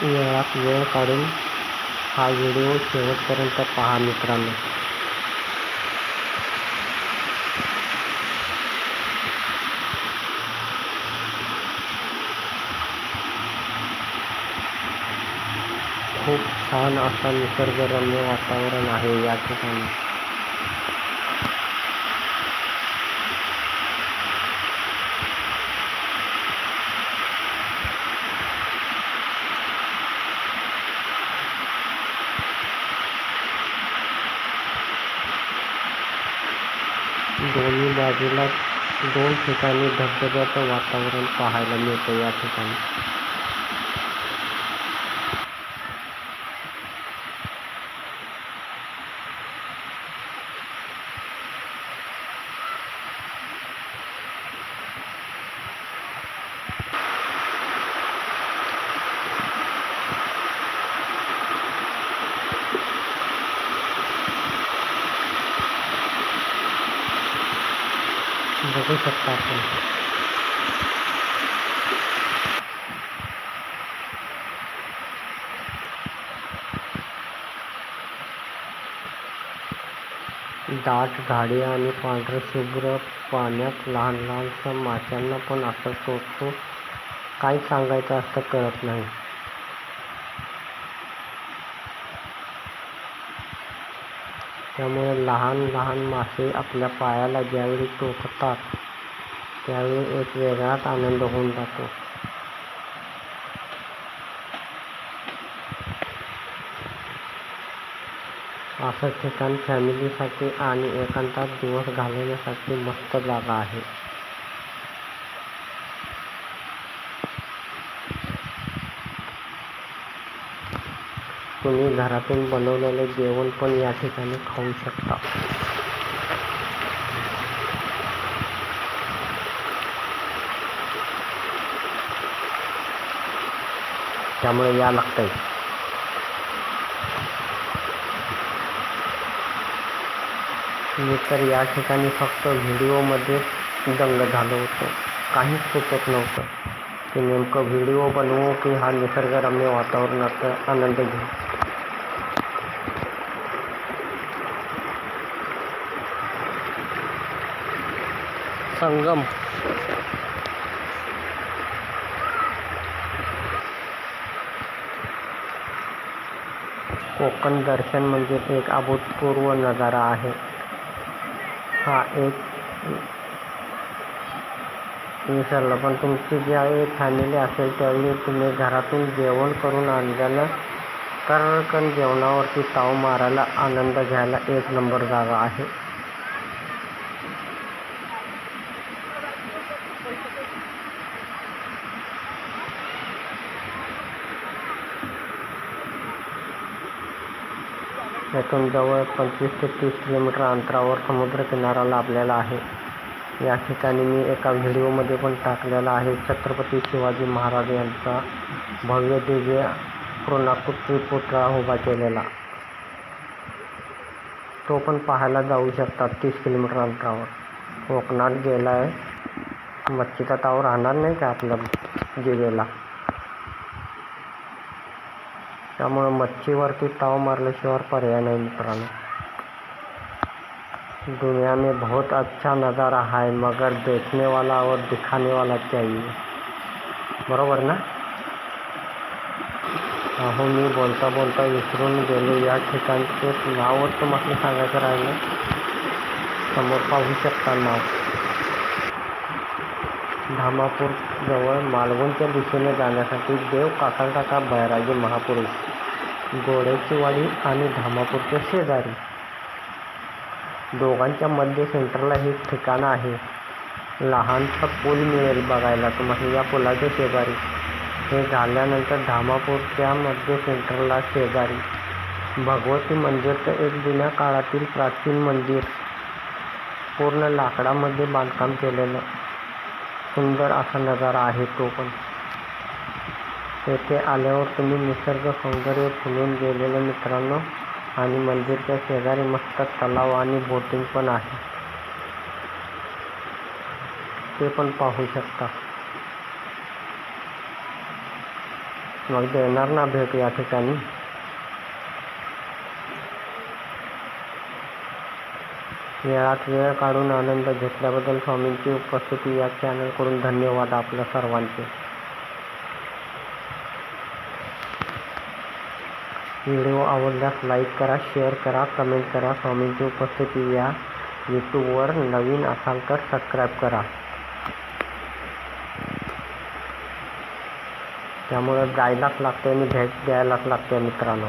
वेळात वेळ काढून हा व्हिडिओ शेवटपर्यंत पहा मित्रांनो. खूप छान असा निसर्गरम्य वातावरण आहे या ठिकाणी. दोन्ही बाजूला दोन ठिकाणी धबधब्याचं वातावरण पाहायला मिळतं या ठिकाणी. बघू शकता आपण. दाट झाडे आणि पांढरं शुभ्र पाण्यात लहान लहानशा माशांना पण असं सोडतो काय सांगायचं असं कळत नाही. त्यामुळे लहान लहान मासे आपल्या पायाला ज्यावेळी टोचतात त्यावेळी एक वेगळाच आनंद होऊन जातो. असं ठिकाण फॅमिलीसाठी आणि एकांतात दिवस घालवण्यासाठी मस्त जागा आहे. तुम्ही घरातून बनवलेले जेवण पण या ठिकाणी खाऊ शकता. त्यामुळे या लागतंय. मी तर या ठिकाणी फक्त व्हिडिओमध्ये दंग झालो होतो. काहीच सुचत नव्हतं. की नेमकं व्हिडिओ बनवू की हा निसर्गरम्य वातावरणाचा आनंद घेऊ. संगम. कोकण दर्शन म्हणजे एक अभूतपूर्व नजारा आहे. हा एक विसरलं पण तुमची ज्यावेळी फॅमिली असेल त्यावेळी तुम्ही घरातून जेवण करून आणलेलं कर्रकन जेवणावरती ताव मारायला आनंद घ्यायला एक नंबर जागा आहे. यातून जवळ पंचवीस ते तीस किलोमीटर अंतरावर समुद्रकिनारा लाभलेला आहे. या ठिकाणी मी एका व्हिडिओमध्ये पण टाकलेला आहे. छत्रपती शिवाजी महाराज यांचा भव्य दिव्य पुर्णाकृती पुतळा उभा केलेला. तो पण पाहायला जाऊ शकतात तीस किलोमीटर अंतरावर. कोकणात गेला आहे मच्छीचा ताव राहणार नाही का आपल्या जिवेला। त्यामुळे मच्छीवरती ताव मारल्याशिवाय पर्याय नाही मित्रांनो। दुनिया में बहुत अच्छा नज़ारा है मगर देखने वाला और दिखाने वाला चाहिए बरोबर ना? अहो, मी बोलता बोलता विसरून गेलो, या ठिकाणचे नावच तुम्हाला सांगायचं राहिलं समोर पाहू शकता नाव. धामापूरजवळ मालवणच्या दिशेने जाण्यासाठी देव काकाटाका बैराजे महापुरुष गोड्याची वाडी आणि धामापूरच्या शेजारी. दोघांच्या मध्ये सेंटरला हे ठिकाण आहे. लहानसा पूल मिळेल बघायला तुम्हाला या पुलाच्या शेजारी. हे झाल्यानंतर धामापूरच्या मध्य सेंटरला शेजारी. भगवती मंदिरचं एक जुन्या काळातील प्राचीन मंदिर. पूर्ण लाकडामध्ये बांधकाम केलेलं. सुंदर असा नजारा आहे तो पण. येथे आल्यावर तुम्ही निसर्ग सौंदर्य फुलून गेलेलं मित्रांनो आणि मंदिरच्या शेजारी मस्त तलाव आणि बोटिंग पण आहे. ते पण पाहू शकता. मग देणार ना भेट या ठिकाणी? वेळात वेळ काढून आनंद घेतल्याबद्दल स्वामींची उपस्थिती या चॅनलकडून धन्यवाद आपल्या सर्वांचे. व्हिडिओ आवडल्यास लाईक करा शेअर करा कमेंट करा. स्वामींची उपस्थिती या यूट्यूबवर नवीन असाल तर सबस्क्राईब करा. त्यामुळे जायलाच लागते आणि भेट द्यायलाच लागते मित्रांनो.